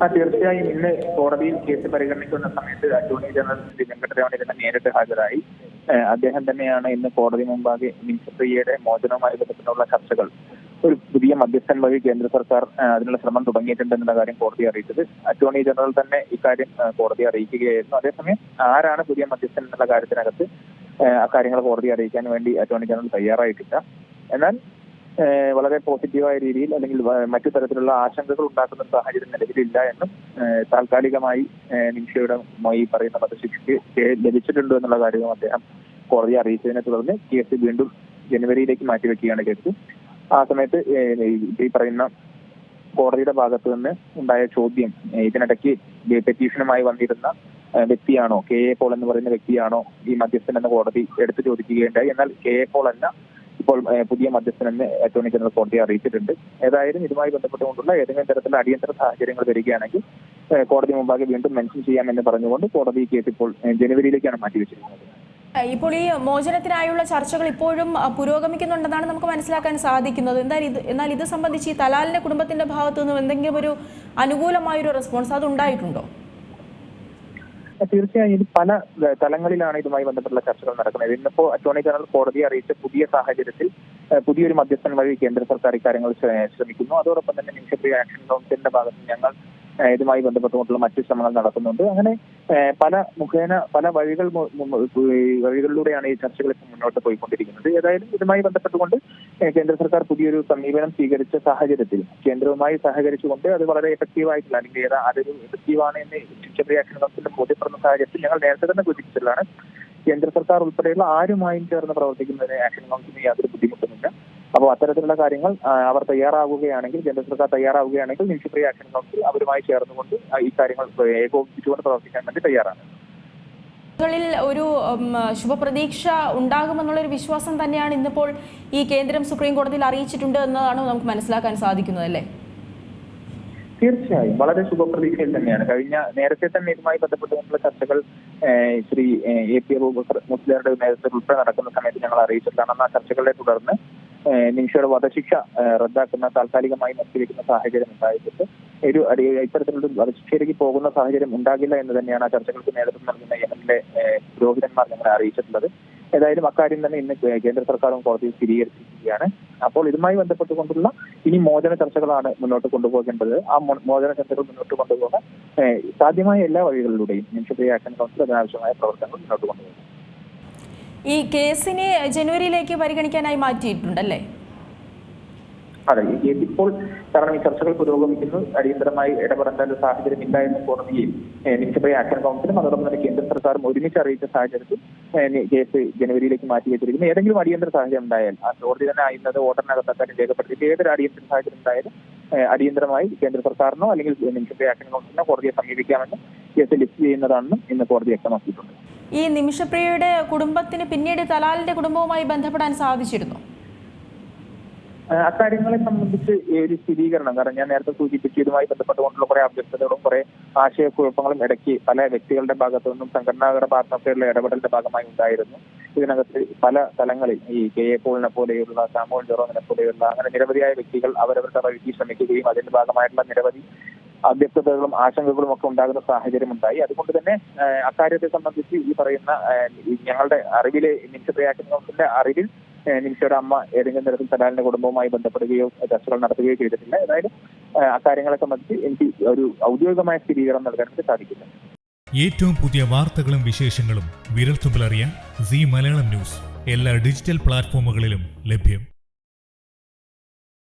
തീർച്ചയായും ഇന്ന് കോടതിയിൽ കേസ് പരിഗണിക്കുന്ന സമയത്ത് അറ്റോർണി ജനറൽ ശ്രീ വെങ്കട്ടരാമൻ തന്നെ നേരിട്ട് ഹാജരായി. അദ്ദേഹം തന്നെയാണ് ഇന്ന് കോടതി മുമ്പാകെ മിൻസപ്രിയയുടെ മോചനവുമായി ബന്ധപ്പെട്ടുള്ള ചർച്ചകൾ. ഒരു പുതിയ മധ്യസ്ഥൻ വഴി കേന്ദ്ര സർക്കാർ അതിനുള്ള ശ്രമം തുടങ്ങിയിട്ടുണ്ടെന്നുള്ള കാര്യം കോടതി അറിയിച്ചത്. അറ്റോർണി ജനറൽ തന്നെ ഇക്കാര്യം കോടതി അറിയിക്കുകയായിരുന്നു. അതേസമയം ആരാണ് പുതിയ മധ്യസ്ഥൻ എന്നുള്ള കാര്യത്തിനകത്ത് അക്കാര്യങ്ങൾ കോടതി അറിയിക്കാൻ വേണ്ടി അറ്റോർണി ജനറൽ തയ്യാറായിട്ടില്ല. എന്നാൽ വളരെ പോസിറ്റീവായ രീതിയിൽ അല്ലെങ്കിൽ മറ്റു തരത്തിലുള്ള ആശങ്കകൾ ഉണ്ടാക്കുന്ന സാഹചര്യം നിലവിലില്ല എന്നും താൽക്കാലികമായി നിമിഷയുടെ ഈ പറയുന്ന വധശിക്ഷയ്ക്ക് ലഭിച്ചിട്ടുണ്ട് എന്നുള്ള കാര്യവും അദ്ദേഹം കോടതിയെ അറിയിച്ചതിനെ തുടർന്ന് കേസ് വീണ്ടും ജനുവരിയിലേക്ക് മാറ്റിവെക്കുകയാണ് കേസ്. ആ സമയത്ത് ഈ പറയുന്ന കോടതിയുടെ ഭാഗത്ത് നിന്ന് ഉണ്ടായ ചോദ്യം ഇതിനിടയ്ക്ക് പെറ്റീഷനുമായി വന്നിരുന്ന വ്യക്തിയാണോ കെ എ പോൾ എന്ന് പറയുന്ന വ്യക്തിയാണോ ഈ മധ്യസ്ഥൻ എന്ന കോടതി എടുത്തു ചോദിക്കുകയുണ്ടായി. എന്നാൽ കെ എ പോൾ അല്ല ഇപ്പോൾ പുതിയ മധ്യസ്ഥൻ എന്ന് അറ്റോർണി ജനറൽ കോടതിയെ അറിയിച്ചിട്ടുണ്ട്. ഏതായാലും ഇതുമായി ബന്ധപ്പെട്ടുകൊണ്ടുള്ള ഏതെങ്കിലും തരത്തിലുള്ള അടിയന്തര സാഹചര്യങ്ങൾ വരികയാണെങ്കിൽ കോടതി മുമ്പാകെ വീണ്ടും മെൻഷൻ ചെയ്യാമെന്ന് പറഞ്ഞുകൊണ്ട് കോടതി കേസ് ഇപ്പോൾ ജനുവരിയിലേക്കാണ് മാറ്റിവെച്ചിരിക്കുന്നത്. ഇപ്പോൾ ഈ മോചനത്തിനായുള്ള ചർച്ചകൾ ഇപ്പോഴും പുരോഗമിക്കുന്നുണ്ടെന്നാണ് നമുക്ക് മനസ്സിലാക്കാൻ സാധിക്കുന്നത്. എന്തായാലും ഇത് എന്നാൽ ഇത് സംബന്ധിച്ച് ഈ തലാലിന്റെ കുടുംബത്തിന്റെ ഭാഗത്തു നിന്നും എന്തെങ്കിലും ഒരു അനുകൂലമായൊരു റെസ്പോൺസ് അത് ഉണ്ടായിട്ടുണ്ടോ തീർച്ചയായും ഇത് പല തലങ്ങളിലാണ് ഇതുമായി ബന്ധപ്പെട്ടുള്ള ചർച്ചകൾ നടക്കുന്നത്. ഇന്നിപ്പോ അറ്റോർണി ജനറൽ കോടതിയെ അറിയിച്ച പുതിയ സാഹചര്യത്തിൽ പുതിയൊരു മധ്യസ്ഥൻ വഴി കേന്ദ്ര സർക്കാർ ഇക്കാര്യങ്ങൾ ശ്രമിക്കുന്നു. അതോടൊപ്പം തന്നെ മിനിസ്റ്ററി ആക്ഷൻ കൗൺസിലിന്റെ ഭാഗത്ത് ഞങ്ങൾ ഇതുമായി ബന്ധപ്പെട്ടുകൊണ്ടുള്ള മറ്റു ശ്രമങ്ങൾ നടക്കുന്നുണ്ട്. അങ്ങനെ പല മുഖേന പല വഴികൾ വഴികളിലൂടെയാണ് ഈ ചർച്ചകൾ ഇപ്പം മുന്നോട്ട് പോയിക്കൊണ്ടിരിക്കുന്നത്. ഏതായാലും ഇതുമായി ബന്ധപ്പെട്ടുകൊണ്ട് കേന്ദ്ര സർക്കാർ പുതിയൊരു സമീപനം സ്വീകരിച്ച സാഹചര്യത്തിൽ കേന്ദ്രവുമായി സഹകരിച്ചുകൊണ്ട് അത് വളരെ എഫക്റ്റീവ് ആയിട്ടില്ല അല്ലെങ്കിൽ ഏതാ അതൊരു എഫക്റ്റീവാണ് എന്ന് ആക്ഷൻ ബോധ്യപ്പെടുന്ന സാഹചര്യത്തിൽ ഞങ്ങൾ നേരത്തെ തന്നെ സൂചിപ്പിച്ചതാണ് കേന്ദ്ര സർക്കാർ ഉൾപ്പെടെയുള്ള ആരുമായും ചേർന്ന് പ്രവർത്തിക്കുന്നതിന് ആക്ഷൻ കൗൺസിലിന് യാതൊരു ബുദ്ധിമുട്ടുമില്ല. അപ്പോൾ അത്തരത്തിലുള്ള കാര്യങ്ങൾ അവർ തയ്യാറാവുകയാണെങ്കിൽ കേന്ദ്ര സർക്കാർ തയ്യാറാവുകയാണെങ്കിൽ നിമിഷപ്രിയ ആക്ഷൻ കൗൺസിൽ അവരുമായി ചേർന്നുകൊണ്ട് ഈ കാര്യങ്ങൾ ഏകോപിപ്പിച്ചുകൊണ്ട് പ്രവർത്തിക്കാൻ വേണ്ടി തയ്യാറാണ്. ിൽ ഒരു ശുഭപ്രതീക്ഷ ഉണ്ടാകുമെന്നുള്ളൊരു വിശ്വാസം തന്നെയാണ് ഇന്നിപ്പോൾ ഈ കേന്ദ്രം സുപ്രീം കോടതിയിൽ അറിയിച്ചിട്ടുണ്ട് എന്നതാണ് നമുക്ക് മനസ്സിലാക്കാൻ സാധിക്കുന്നത് അല്ലേ തീർച്ചയായും. വളരെ ശുഭപ്രതീക്ഷയിൽ തന്നെയാണ്. കഴിഞ്ഞ നേരത്തെ തന്നെ ഇതുമായി ബന്ധപ്പെട്ടുകൊണ്ടുള്ള ചർച്ചകൾ ശ്രീ എ പി അബൂബക്കർ മുസ്ലിയാരുടെ നേതൃത്വത്തിൽ ഉൾപ്പെടെ നടക്കുന്ന സമയത്ത് ഞങ്ങൾ അറിയിച്ചിട്ടാണ് അന്ന് ആ ചർച്ചകളെ തുടർന്ന് നിമിഷയുടെ വധശിക്ഷ റദ്ദാക്കുന്ന താൽക്കാലികമായി നിർത്തിവെക്കുന്ന സാഹചര്യം ഉണ്ടായിട്ടുണ്ട്. ഒരു ഇത്തരത്തിലുള്ള വധശിക്ഷയിലേക്ക് പോകുന്ന സാഹചര്യം ഉണ്ടാകില്ല എന്ന് തന്നെയാണ് ആ ചർച്ചകൾക്ക് നേതൃത്വം നൽകുന്ന യമനിലെ പുരോഹിതന്മാർ ഞങ്ങളെ അറിയിച്ചിട്ടുള്ളത്. ഏതായാലും അക്കാര്യം തന്നെ ഇന്ന് കേന്ദ്ര സർക്കാരും കോടതിയിൽ സ്ഥിരീകരിച്ചിരിക്കുകയാണ്. അപ്പോൾ ഇതുമായി ബന്ധപ്പെട്ടുകൊണ്ടുള്ള ഇനി മോചന ചർച്ചകളാണ് മുന്നോട്ട് കൊണ്ടുപോകേണ്ടത്. ആ മോചന ചർച്ചകൾ മുന്നോട്ട് കൊണ്ടുപോകാൻ സാധ്യമായ എല്ലാ വഴികളിലൂടെയും നിമിഷപ്രിയ ആക്ഷൻ കൗൺസിൽ അതിനാവശ്യമായ പ്രവർത്തനങ്ങൾ മുന്നോട്ട് കൊണ്ടുപോകും ഈ കേസിനെ ജനുവരിയിലേക്ക് പരിഗണിക്കാനായി മാറ്റിയിട്ടുണ്ടല്ലേ? അതെ ഈ കേസ് ഇപ്പോൾ കാരണം ഈ ചർച്ചകൾ പുരോഗമിക്കുന്നു. അടിയന്തരമായി ഇടപെടേണ്ട ഒരു സാഹചര്യം ഇല്ല എന്ന് ഏഹ്, നിമിഷപ്രിയ ആക്ഷൻ കൗൺസിലും അതോടൊപ്പം തന്നെ കേന്ദ്ര സർക്കാരും ഒരുമിച്ച് അറിയിച്ച സാഹചര്യത്തിൽ കേസ് ജനുവരിയിലേക്ക് മാറ്റി വെച്ചിരിക്കുന്നു. ഏതെങ്കിലും അടിയന്തര സാഹചര്യം ഉണ്ടായാൽ ആ കോടതി തന്നെ ഇന്നത് തന്നെ രേഖപ്പെടുത്തിയിട്ട് ഏതൊരു അടിയന്തര സാഹചര്യം ഉണ്ടായാലും അടിയന്തരമായി കേന്ദ്ര സർക്കാരിനോ അല്ലെങ്കിൽ നിമിഷപ്രിയ ആക്ഷൻ കൗൺസിലിനോ കോടതിയെ സമീപിക്കാമെന്നും കേസ് ലിസ്റ്റ് ചെയ്യുന്നതാണെന്നും ഇന്ന് കോടതി വ്യക്തമാക്കിയിട്ടുണ്ട്. ഈ നിമിഷപ്രിയയുടെ കുടുംബത്തിന് പിന്നീട് തലാലിന്റെ കുടുംബവുമായി ബന്ധപ്പെടാൻ സാധിച്ചിരുന്നു? അക്കാര്യങ്ങളെ സംബന്ധിച്ച് ഒരു സ്ഥിരീകരണം കാരണം ഞാൻ നേരത്തെ സൂചിപ്പിച്ചതുമായി ബന്ധപ്പെട്ടുകൊണ്ടുള്ള കുറെ അഭ്യർത്ഥനകളും കുറെ ആശയക്കുഴപ്പങ്ങളും ഇടയ്ക്ക് പല വ്യക്തികളുടെ ഭാഗത്തു നിന്നും സംഘടനാകര ഭാഗത്തൊക്കെയുള്ള ഇടപെടലിന്റെ ഭാഗമായി ഉണ്ടായിരുന്നു. ഇതിനകത്ത് പല തലങ്ങളിൽ ഈ കെ എ പോളിനെ പോലെയുള്ള സാമൂഹ്യ ജെറോമിനെ പോലെയുള്ള അങ്ങനെ നിരവധിയായ വ്യക്തികൾ അവരവരുടെ വഴിക്ക് ശ്രമിക്കുകയും അതിന്റെ ഭാഗമായിട്ടുള്ള നിരവധി അവ്യക്തതകളും ആശങ്കകളും ഒക്കെ ഉണ്ടാകുന്ന സാഹചര്യം ഉണ്ടായി അതുകൊണ്ട് തന്നെ അക്കാര്യത്തെ സംബന്ധിച്ച് ഈ പറയുന്ന ഞങ്ങളുടെ അറിവിലെ കൗൺസിലിന്റെ അറിവിൽ നിമിഷയുടെ അമ്മ ഏതെങ്കിലും തരത്തിൽ സലാലിന്റെ കുടുംബവുമായി ബന്ധപ്പെടുകയോ ചർച്ചകൾ നടത്തുകയോ ചെയ്തിട്ടില്ല. ഏതായാലും അക്കാര്യങ്ങളെ സംബന്ധിച്ച് എനിക്ക് ഒരു ഔദ്യോഗികമായ സ്ഥിരീകരണം നൽകാൻ വേണ്ടി സാധിക്കില്ല ഏറ്റവും പുതിയ വാർത്തകളും വിശേഷങ്ങളും വിരൽത്തുമ്പിൽ അറിയാൻ സി മലയാളം ന്യൂസ്. എല്ലാ ഡിജിറ്റൽ പ്ലാറ്റ്ഫോമുകളിലും ലഭ്യം.